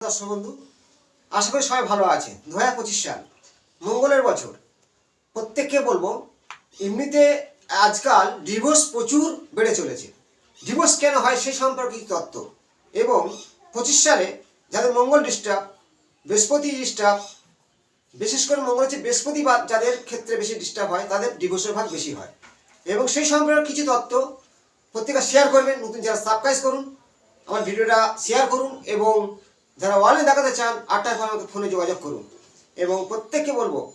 দর্শক বন্ধু, আশা করি সবাই ভালো আছে দু হাজার পঁচিশ সাল, মঙ্গলের বছর। প্রত্যেককে বলব, এমনিতে আজকাল ডিভোর্স প্রচুর বেড়ে চলেছে। ডিভোর্স কেন হয় সেই সম্পর্কে তত্ত্ব এবং পঁচিশ সালে যাদের মঙ্গল ডিস্টার্ব বৃহস্পতি ডিস্টার্ব বিশেষ করে মঙ্গল হচ্ছে বৃহস্পতিবার যাদের ক্ষেত্রে বেশি ডিস্টার্ব হয়, তাদের ডিভোর্সের ভাগ বেশি হয়। এবং সেই সম্পর্কে কিছু তত্ত্ব প্রত্যেকে শেয়ার করবেন। নতুন যারা সাবস্ক্রাইব করুন, আমার ভিডিওটা শেয়ার করুন এবং যারা অনলাইন দেখাতে চান আটটার পর আমাকে ফোনে যোগাযোগ করুন। এবং প্রত্যেককে বলব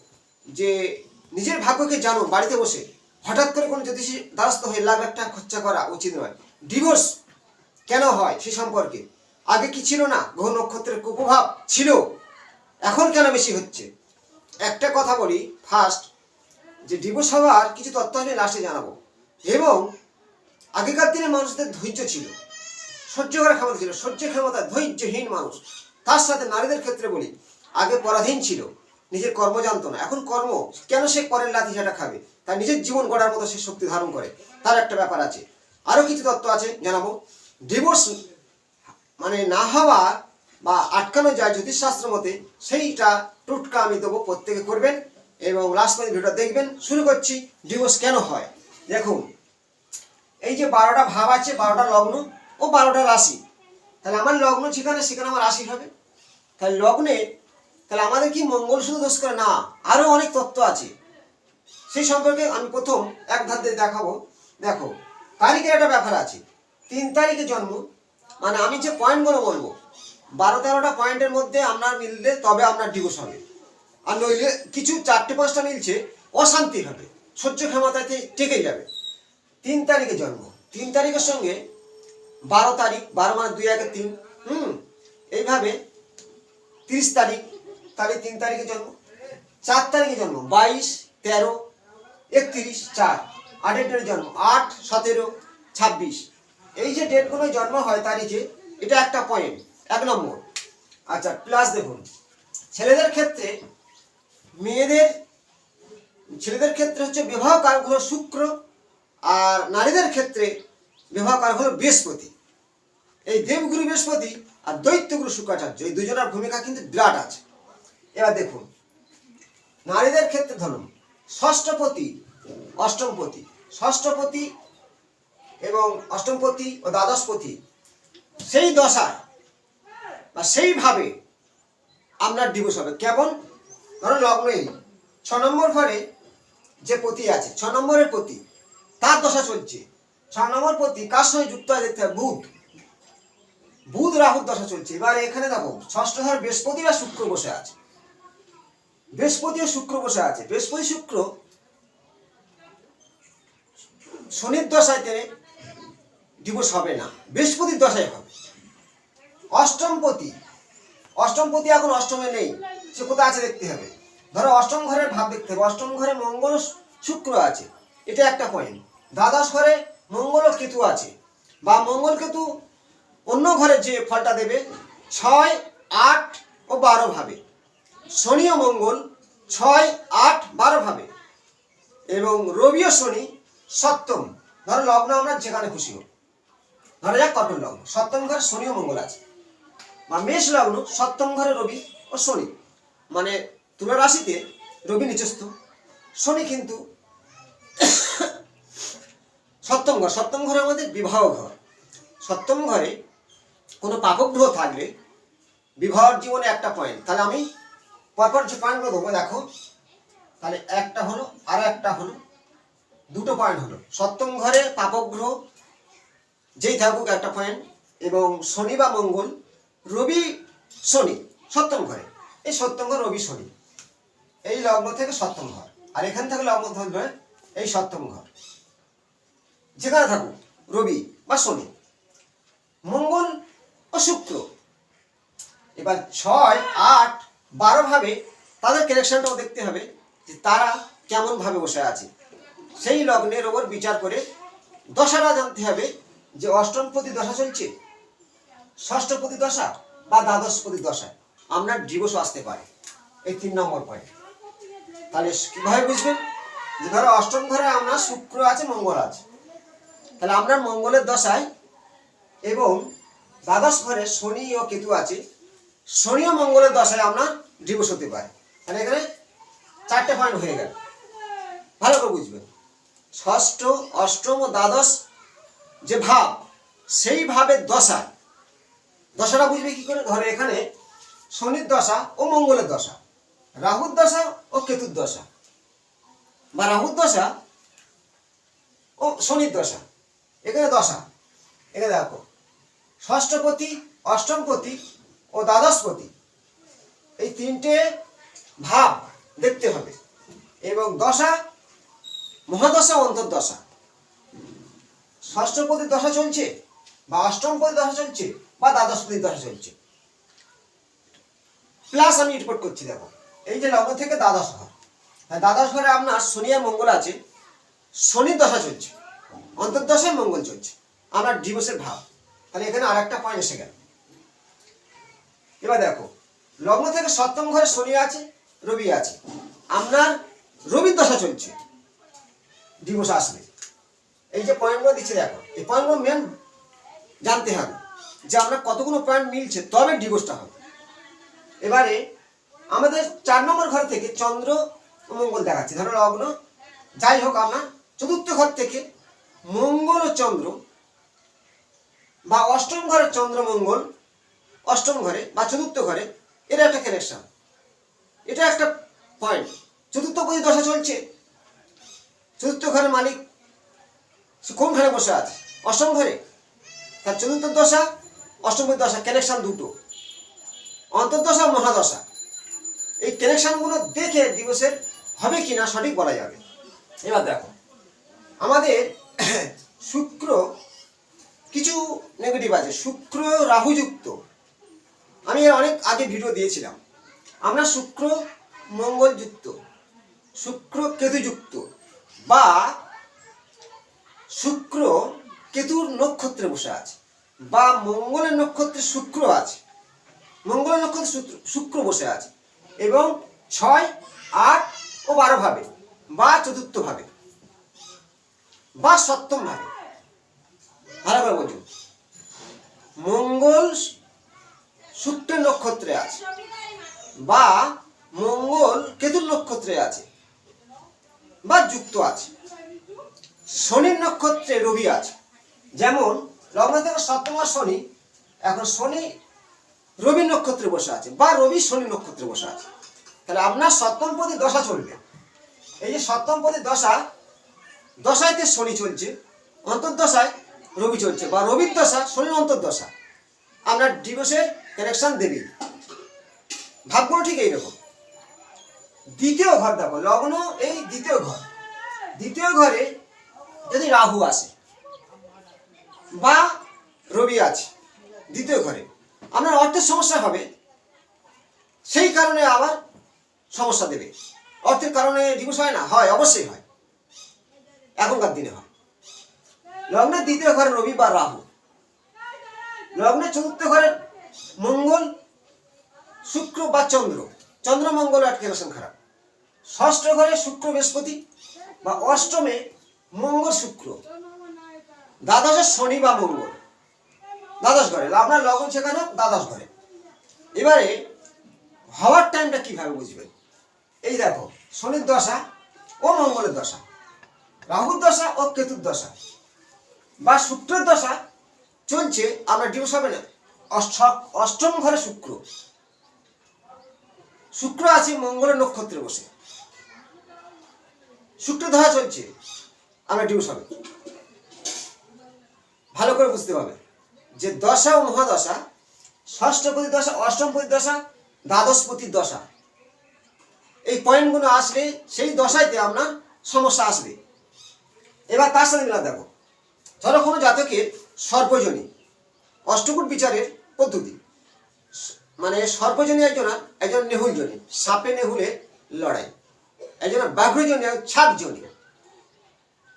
যে, নিজের ভাগ্যকে জানো, বাড়িতে বসে। হঠাৎ করে কোনো জ্যোতিষী দ্বারস্থ হয়ে লাখ টাকা খরচা করা উচিত নয়। ডিভোর্স কেন হয় সে সম্পর্কে? আগে কি ছিল না? গ্রহ নক্ষত্রের কুপ্রভাব ছিল। এখন কেন বেশি হচ্ছে? একটা কথা বলি ফার্স্ট যে ডিভোর্স হওয়ার কিছু তথ্য আমি লাস্টে জানাব। এবং আগেকার দিনে মানুষদের ধৈর্য ছিল। সহ্য করার ক্ষমতা ছিল, সহ্য ক্ষমতা, ধৈর্যহীন মানুষ। তার সাথে নারীদের ক্ষেত্রে বলি, আগে পরাধীন ছিল, নিজের কর্ম জানতো না। এখন কর্ম, কেন সে পরের লাথি সেটা খাবে? তার নিজের জীবন গড়ার মতো সে শক্তি ধারণ করে। তার একটা ব্যাপার আছে। আরও কিছু তত্ত্ব আছে, জানাব। ডিভোর্স মানে না হওয়া বা আটকানো যায় জ্যোতিষশাস্ত্র মতে, সেইটা টুটকা আমি দেবো, প্রত্যেকে করবেন এবং লাস্ট পর্যন্ত ভিডিওটা দেখবেন। শুরু করছি ডিভোর্স কেন হয়? দেখুন, এই যে বারোটা ভাব আছে, বারোটা লগ্ন ও বারোটা রাশি। তাহলে আমার লগ্ন যেখানে, সেখানে আমার রাশি হবে। তাহলে লগ্নে, তাহলে আমাদের কি মঙ্গল শুধু দোষ করে? না আরও অনেক তত্ত্ব আছে। সেই সম্পর্কে আমি প্রথম এক ধার দিয়ে দেখাবো। দেখো, তারিখের একটা ব্যাপার আছে। তিন তারিখে জন্ম মানে আমি যে পয়েন্টগুলো বলব, বারো তেরোটা পয়েন্টের মধ্যে আপনার মিললে তবে আপনার ডিভোর্স হবে। আর নইলে কিছু চারটে পাঁচটা মিলছে, অশান্তি হবে। সহ্য ক্ষমতাতে টেকে যাবে। তিন তারিখে জন্ম। তিন তারিখের সঙ্গে বারো তারিখ, বারো মানে দুই একে তিন, হুম, এইভাবে তিরিশ তারিখ, তাহলে তিন তারিখে জন্ম, চার তারিখে জন্ম, বাইশ, তেরো, একত্রিশ, চার, আটের ডেটে জন্ম, আট, সতেরো, ছাব্বিশ, এই যে ডেটগুলো জন্ম হয় তারিখে এটা একটা পয়েন্ট এক নম্বর। আচ্ছা প্লাস দেখুন, ছেলেদের ক্ষেত্রে মেয়েদের, ছেলেদের ক্ষেত্রে হচ্ছে বিবাহ কারক হলো শুক্র, আর নারীদের ক্ষেত্রে বিবাহ কারক হলো বৃহস্পতি। এই দেবগুরু বৃহস্পতি আর দৈত্যগুরু শুক্রাচার্য, এই দুজনের ভূমিকা কিন্তু বিরাট আছে। এবার দেখুন, নারীদের ক্ষেত্রে ধরুন, ষষ্ঠপতি, অষ্টমপতি, ষষ্ঠপতি এবং অষ্টমপতি ও দ্বাদশপতি, সেই দশায় বা সেইভাবে আপনার ডিভোর্স হবে। কেমন? ধরো লগ্নেই ছ নম্বর ঘরে যে পতি আছে, ছ নম্বরের পতি, তার দশা চলছে। ছ নম্বর পতি কার সঙ্গে যুক্ত আছে? দেখতে হবে বুধ। বুধ রাহুর দশা চলছে। এবার এখানে দেখো, ষষ্ঠ ঘর বৃহস্পতি বা শুক্র বসে আছে। বৃহস্পতি ও শুক্র বসে আছে। বৃহস্পতি, শুক্র শনির দশায় তেনে ডিভোর্স হবে না। বৃহস্পতির দশায় হবে। অষ্টমপতি অষ্টমপতি এখন অষ্টমে নেই। সে কোথায় আছে দেখতে হবে। ধরো অষ্টম ঘরের ভাব দেখতে হবে। অষ্টম ঘরে মঙ্গল শুক্র আছে। এটা একটা পয়েন্ট দ্বাদশ ঘরে মঙ্গল কেতু আছে। বা মঙ্গল কেতু অন্য ঘরে যে ফলটা দেবে, ছয়, আট ও বারো ভাবে। শনি ও মঙ্গল, ছয়, আট, বারো ভাবে। এবং রবি ও শনি সপ্তম। ধরো লগ্ন আমরা যেখানে খুশি হোক। ধরা যাক কটন লগ্ন। সপ্তম ঘরে শনি ও মঙ্গল আছে। বা মেষ লগ্ন সপ্তম ঘরে রবি ও শনি। মানে তুলা রাশিতে রবি নিচস্থ শনি কিন্তু সপ্তম ঘর। সপ্তম ঘরে আমাদের বিবাহ ঘর। সপ্তম ঘরে কোনো পাপগ্রহ থাকলে বিবাহর জীবনে একটা পয়েন্ট তাহলে আমি পরপর যে পয়েন্টগুলো দেবো দেখো, তাহলে একটা হলো, আর একটা হলো, দুটো পয়েন্ট হলো। সপ্তম ঘরে পাপগ্রহ, যেই থাকুক একটা পয়েন্ট এবং শনি বা মঙ্গল, রবি, শনি, সপ্তম ঘরে। এই সপ্তম ঘর, রবি, শনি। এই লগ্ন থেকে সপ্তম ঘর। আর এখান থেকে লগ্ন ধরবে এই সপ্তম ঘর। যেখানে থাকুক রবি বা শনি। মঙ্গল ও শুক্র। এবার ছয়, আট, বারো ভাবে তাদের কানেকশনটাও দেখতে হবে যে তারা কেমন ভাবে বসে আছে। সেই লগ্নের ওপর বিচার করে দশাটা জানতে হবে যে অষ্টমপতি দশা চলছে। ষষ্ঠপতি দশা বা দ্বাদশপতি দশা। আপনার ডিভোর্স আসতে পারে। এই তিন নম্বর পয়েন্ট তাহলে কীভাবে বুঝবেন? যে ধরো অষ্টম ঘরে আপনার শুক্র আছে, মঙ্গল আছে। তাহলে আপনার মঙ্গলের দশায় এবং দ্বাদশ ঘরে শনি ও কেতু আছে। শনি ও মঙ্গলের দশায় আপনার ডিভোর্স হতে পারে। তাহলে এখানে চারটে পয়েন্ট হয়ে গেল। ভালো করে বুঝবেন। ষষ্ঠ, অষ্টম ও দ্বাদশ যে ভাব, সেই ভাবের দশা। দশাটা বুঝবে কি করে? ধরো এখানে শনির দশা ও মঙ্গলের দশা। রাহুর দশা ও কেতুর দশা। বা রাহুর দশা ও শনির দশা। এখানে দশা। এখানে দেখো ষষ্ঠপতি, অষ্টমপতি ও দ্বাদশপতি। এই তিনটে ভাব দেখতে হবে। এবং দশা, মহাদশা অন্তর্দশা। ষষ্ঠপতির দশা চলছে বা অষ্টমপতির দশা চলছে বা দ্বাদশপতির দশা চলছে। প্লাস আমি রিপোর্ট করছি, দেখো। এই যে লগ্ন থেকে দ্বাদশ ঘর। হ্যাঁ দ্বাদশ ঘরে আপনার শনি আর মঙ্গল আছে। শনির দশা চলছে। অন্তর্দশায় মঙ্গল চলছে। আমরা ডিভোর্সের ভাব। তাহলে এখানে আর একটা পয়েন্ট এসে গেল। এবার দেখো, লগ্ন থেকে সপ্তম ঘরে শনি আছে, রবি আছে। আপনার রবির দশা চলছে। ডিভোর্স আসবে। এই যে পয়েন্টগুলো দিচ্ছে দেখো, এই পয়েন্টগুলো মেন জানতে হবে যে আমরা কতগুলো পয়েন্ট মিলছে, তবে ডিভোর্সটা হবে। এবারে আমাদের চার নম্বর ঘর থেকে চন্দ্র মঙ্গল দেখাচ্ছে। ধরো লগ্ন। যাই হোক, আপনার চতুর্থ ঘর থেকে মঙ্গল ও চন্দ্র বা অষ্টম ঘরের চন্দ্রমঙ্গল, অষ্টম ঘরে বা চতুর্থ ঘরে, এটা একটা কানেকশন এটা একটা পয়েন্ট চতুর্থ পতি দশা চলছে। চতুর্থ ঘরের মালিক কোন ঘরে বসে আছে? অষ্টম ঘরে। তার চতুর্থ দশা, অষ্টম দশা কানেকশন দুটো। অন্তর্দশা মহাদশা। এই কানেকশনগুলো দেখে দিবসের হবে কি না সঠিক বলা যাবে। এবার দেখো। আমাদের শুক্র কিছু নেগেটিভ আছে। শুক্র রাহুযুক্ত। আমি অনেক আগে ভিডিও দিয়েছিলাম। আমরা শুক্র, মঙ্গল যুক্ত। শুক্র কেতুযুক্ত। বা শুক্র কেতুর নক্ষত্রে বসে আছে। বা মঙ্গলের নক্ষত্রে শুক্র আছে। মঙ্গলের নক্ষত্রে শুক্র বসে আছে। এবং ছয়, আট ও বারো ভাবে বা চতুর্থ ভাবে বা সপ্তম ভাবে। ভালো করে বলুন মঙ্গল শুক্রের নক্ষত্রে আছে। বা মঙ্গল কেতুর নক্ষত্রে আছে। বা যুক্ত আছে। শনির নক্ষত্রে রবি আছে। যেমন লগ্ন থেকে সপ্তম শনি, এখন শনি রবি নক্ষত্রে বসে আছে বা রবি শনি নক্ষত্রে বসে আছে। তাহলে আপনার সপ্তম পদে দশা চলবে। এই যে সপ্তম পদে দশা, দশাইতে শনি চলছে, অন্তর্দশায় রবি চলছে বা রবির দশা, শনির অন্তর্দশা। আপনার ডিভোর্সের কানেকশান দেবে ভাবগুলো ঠিক এইরকম। দ্বিতীয় ঘর দেখো, লগ্ন এই দ্বিতীয় ঘর। দ্বিতীয় ঘরে যদি রাহু আসে বা রবি আছে, দ্বিতীয় ঘরে, আপনার অর্থের সমস্যা হবে। সেই কারণে আবার সমস্যা দেবে। অর্থের কারণে ডিভোর্স হয় না? হয়, অবশ্যই হয়। এখনকার দিনে হয়। লগ্নের দ্বিতীয় ঘরে রবি বা রাহু। লগ্নের চতুর্থ ঘরে মঙ্গল, শুক্র বা চন্দ্র। চন্দ্র, মঙ্গল আটকে আটকেলেশন খারাপ ষষ্ঠ ঘরে শুক্র, বৃহস্পতি বা অষ্টমে মঙ্গল, শুক্র। দ্বাদশে শনি বা মঙ্গল। দ্বাদশ ঘরে। আপনার লগ্ন শেখানো দ্বাদশ ঘরে। এবারে, হওয়ার টাইমটা কীভাবে বুঝবেন? এই দেখো, শনির দশা ও মঙ্গলের দশা। রাহুর দশা ও কেতুর দশা। বা শুক্রের দশা চলছে, আমরা ডিভোর্স হবে না। অষ্টম ঘরে শুক্র। শুক্র আছে মঙ্গলের নক্ষত্রে বসে। শুক্র দশা চলছে, আমরা ডিভোর্স হবে। ভালো করে বুঝতে হবে যে দশা ও মহাদশা ষষ্ঠপতি দশা অষ্টমপতি দশা দ্বাদশপতির দশা। এই পয়েন্টগুলো আসলে সেই দশাইতে আপনার সমস্যা আসবে। এবার তার সাথে মিলা দেখো। ধরো কোনো জাতকের সর্বজনী, অষ্টকুট বিচারের পদ্ধতি। মানে সর্বজনী একজন একজন নেহুলজনী, সাপে নেহুলে লড়াই। একজন ব্যাঘ্রজনী ছাগজনী।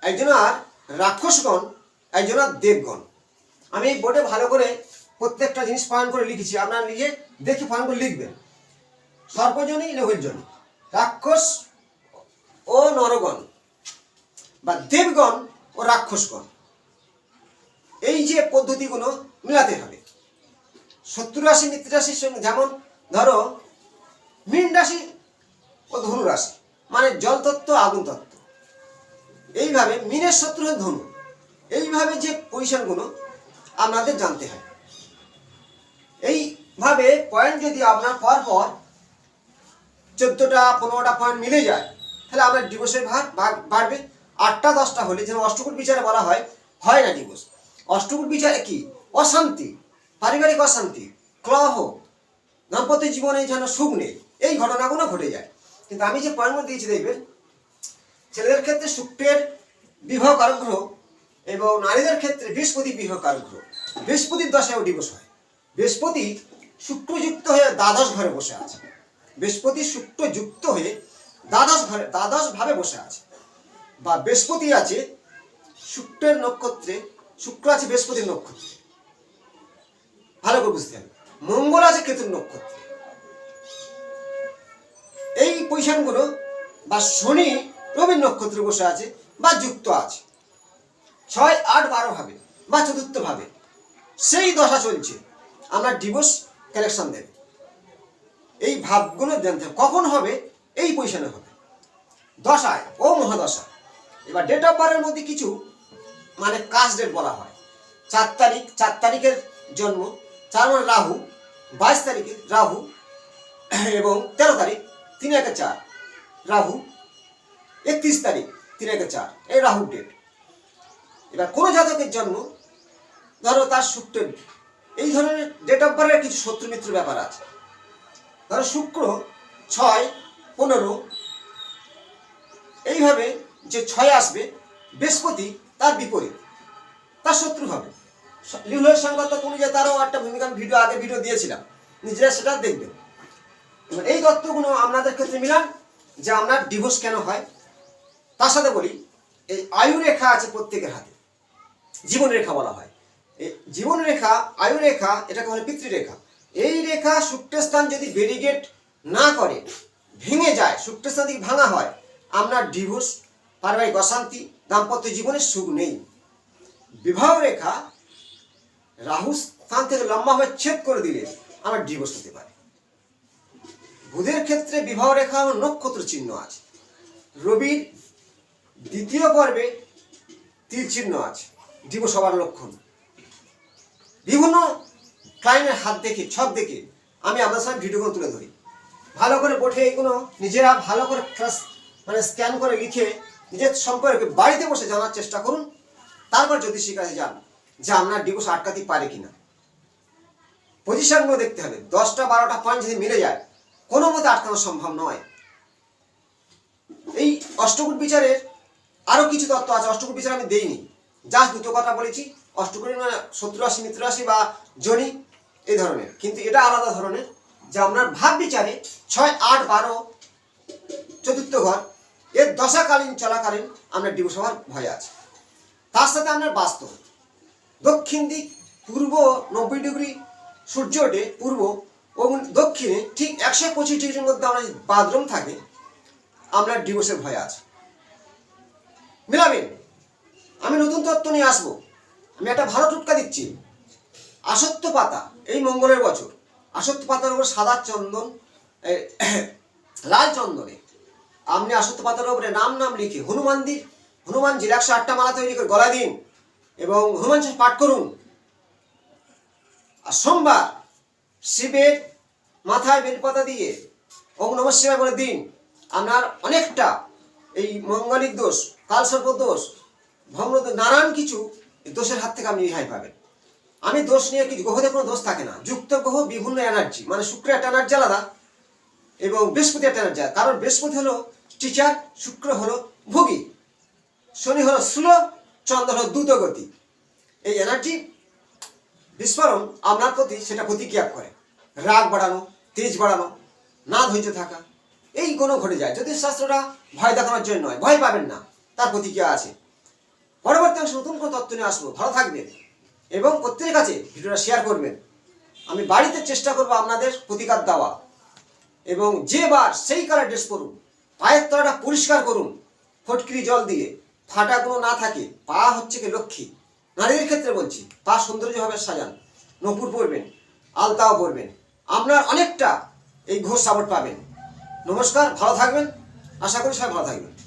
একজন আর রাক্ষসগণ, একজন আর দেবগণ। আমি এই বোর্ডে ভালো করে প্রত্যেকটা জিনিস পয়েন্ট করে লিখেছি, আপনারা নিজে দেখে পয়েন্ট করে লিখবেন। সর্বজনী, নেহুলজনী, রাক্ষস ও নরগণ, বা দেবগণ ও রাক্ষসগণ। যে পদ্ধতিগুলো মিলাতে হবে। শত্রু রাশি মিত্র রাশির সঙ্গে যেমন ধরো, মীন রাশি ও ধনু রাশি মানে জল তত্ত্ব আগুন তত্ত্ব এইভাবে মিনের শত্রু ধনু। এইভাবে যে পজিশনগুলো আপনাদের জানতে হয়। এইভাবে পয়েন্ট যদি আপনার পর পর চোদ্দোটা, পনেরোটা পয়েন্ট মিলে যায়, তাহলে আপনার ডিভোর্সের ভার ভাগ- বাড়বে। আটটা, দশটা হলে যেন অষ্টকুট বিচারে বলা হয় হয় না ডিভোর্স অষ্টকুট বিচারে কি অশান্তি, পারিবারিক অশান্তি, ক্লহ, দাম্পত্য জীবনে যেন সুখ নেই, এই ঘটনাগুলো ঘটে যায়। কিন্তু আমি যে পয়েন্টগুলো দিয়েছি, দেখবেন, ছেলেদের ক্ষেত্রে শুক্রের বিবাহ কারক গ্রহ এবং নারীদের ক্ষেত্রে বৃহস্পতি বিবাহ কারক গ্রহ বৃহস্পতির দশায় দিবস হয়। বৃহস্পতি শুক্রযুক্ত হয়ে দ্বাদশ ঘরে বসে আছে। বৃহস্পতি শুক্র যুক্ত হয়ে দ্বাদশ ঘরে, দ্বাদশ ভাবে বসে আছে। বা বৃহস্পতি আছে শুক্রের নক্ষত্রে শুক্র আছে বৃহস্পতির নক্ষত্রে। ভালো করে বুঝতে হবে। মঙ্গল আছে কেতুর নক্ষত্রে। এই পজিশনগুলো বা শনি রবির নক্ষত্রে বসে আছে বা যুক্ত আছে। ছয়, আট, বারো ভাবে বা চতুর্থ ভাবে। সেই দশা চলছে। আমরা ডিভোর্স কালেকশন দেব। এই ভাবগুলো জানতে। কখন হবে? এই পজিশনে হবে। দশায়, ও মহাদশা। এবার ডেট অফ বারের মধ্যে কিছু মানে কাজ ডেট বলা হয়। চার তারিখ, চার তারিখের জন্ম, চার মানে রাহু, বাইশ তারিখে রাহু, এবং তেরো তারিখ, তিন একে চার, রাহু, একত্রিশ তারিখ, তিন একে চার, এই রাহু ডেট এবার কোনো জাতকের জন্ম, ধরো তার শুক্রের এই ধরনের ডেট অফ বার্থের কিছু শত্রু মিত্র ব্যাপার আছে। ধরো শুক্র ছয়, পনেরো, এইভাবে যে ছয় আসবে, বৃহস্পতি তার বিপরীত। তার শত্রু হবে। লিহুলের সংগত অনুযায়ী তারও একটা ভূমিকা ভিডিও আগে ভিডিও দিয়েছিলাম। নিজেরা সেটা দেখবেন এই তত্ত্বগুলো আপনাদের ক্ষেত্রে মিলান, যে আপনার ডিভোর্স কেন হয়? তার সাথে বলি, এই আয়ু রেখা আছে প্রত্যেকের হাতে। জীবন রেখা বলা হয়। এই জীবন রেখা আয়ু রেখা, এটাকে বলে পিতৃরেখা এই রেখা শুক্রস্থান যদি ব্যারিগেট না করে, ভেঙে যায় শুক্রস্থান থেকে ভাঙা হয় আপনার ডিভোর্স পারিবারিক অশান্তি দাম্পত্য জীবনের সুখ নেই। বিবাহ রেখা রাহু স্থান থেকে লম্বাভাবে ছেদ করে দিলে আমার ডিভোর্স হতে পারে। বুধের ক্ষেত্রে বিবাহ রেখা নক্ষত্র চিহ্ন আছে। রবির দ্বিতীয় পর্বে তীর চিহ্ন আছে। ডিভোর্স হওয়ার লক্ষণ। বিভিন্ন ক্লাইনের হাত দেখে, ছক দেখে আমি আপনার সঙ্গে ভিডিওগুলো তুলে ধরি। ভালো করে বোঠে এগুলো নিজেরা ভালো করে মানে স্ক্যান করে লিখে নিজের সম্পর্কে বাড়িতে বসে জানার চেষ্টা করুন, তারপর জ্যোতিষীর কাছে যান যে আপনার ডিভোর্স আটকাতে পারে কিনা। পজিশনগুলো দেখতে হবে। দশটা, বারোটা পয়েন্ট যদি মিলে যায়, কোনো মতে আটকানো সম্ভব নয়। এই অষ্টকুট বিচারের আরও কিছু তত্ত্ব আছে। অষ্টকুট বিচার আমি দেইনি। যা দুটো কথা বলেছি। অষ্টকুট মানে সত্তর রাশি মিত্র রাশি বা জনি, এই ধরনের। কিন্তু এটা আলাদা ধরনের। যে আপনার ভাব বিচারে ছয়, আট, বারো চতুর্থ ঘর এর দশাকালীন, চলাকালীন আপনার ডিভোর্স হওয়ার ভয় আছে। তার সাথে আপনার বাস্তব দক্ষিণ দিক, পূর্ব নব্বই ডিগ্রি সূর্য ওঠে, পূর্ব এবং দক্ষিণে ঠিক একশো পঁচিশ ডিগ্রির মধ্যে আমরা বাথরুম থাকে, আমরা ডিভোর্সের ভয় আছে। মিলাবেন আমি নতুন তত্ত্ব নিয়ে আসব। আমি একটা ভালো টুটকা দিচ্ছি। আসত্য পাতা, এই মঙ্গলের বছর। আসত্য পাতার উপর সাদা চন্দন লাল চন্দনে। আপনি আসত্য পাতার উপরে নাম নাম লিখে হনুমানদির হনুমানজির একশো আটটা মালা তৈরি করে, গলা দিন এবং হনুমান পাঠ করুন। আর সোমবার শিবের মাথায় বেলপাতা দিয়ে ওম নম শিবায় বলে দিন, আপনার অনেকটা এই মঙ্গলিক দোষ, কালসর্প দোষ ভগ্ন নানান কিছু দোষের হাত থেকে আপনি রেহাই পাবেন। আমি দোষ নিয়ে কিছু গ্রহতে কোনো দোষ থাকে না। যুক্ত গ্রহ বিভিন্ন এনার্জি মানে শুক্র একটা এনার্জি আলাদা এবং বৃহস্পতি একটা এনার্জি কারণ বৃহস্পতি হলো টিচার, শুক্র হলো ভোগী, শনি হলো স্লো, চন্দ্র হলো দ্রুত গতি। এই এনার্জি বিস্ফোরণ আপনার প্রতি সেটা প্রতিক্রিয়া করে। রাগ বাড়ানো, তেজ বাড়ানো, না ধৈর্য থাকা, এই কোনো ঘটে যায়। জ্যোতিষশাস্ত্রটা ভয় দেখানোর জন্য নয়, ভয় পাবেন না, তার প্রতিক্রিয়া আছে। পরবর্তী অংশে নতুন কোনো তত্ত্ব নিয়ে আসব, ভালো থাকবেন এবং প্রত্যেকের কাছে ভিডিওটা শেয়ার করবেন। আমি বাড়িতে চেষ্টা করব আপনাদের প্রতিকার দেওয়া এবং যে বার সেই কালার ড্রেস পরুন। পায়ের তলাটা পরিষ্কার করুন। ফটকিরি জল দিয়ে। ফাটা কোনো না থাকে। পা হচ্ছে কি লক্ষ্মী। নারীদের ক্ষেত্রে বলছি, পা সৌন্দর্যভাবে সাজান। নপুর পরবেন, আলতাও পরবেন। আপনার অনেকটা এই ঘোষ সাপোর্ট পাবেন। নমস্কার, ভালো থাকবেন। আশা করি সবাই ভালো থাকবেন।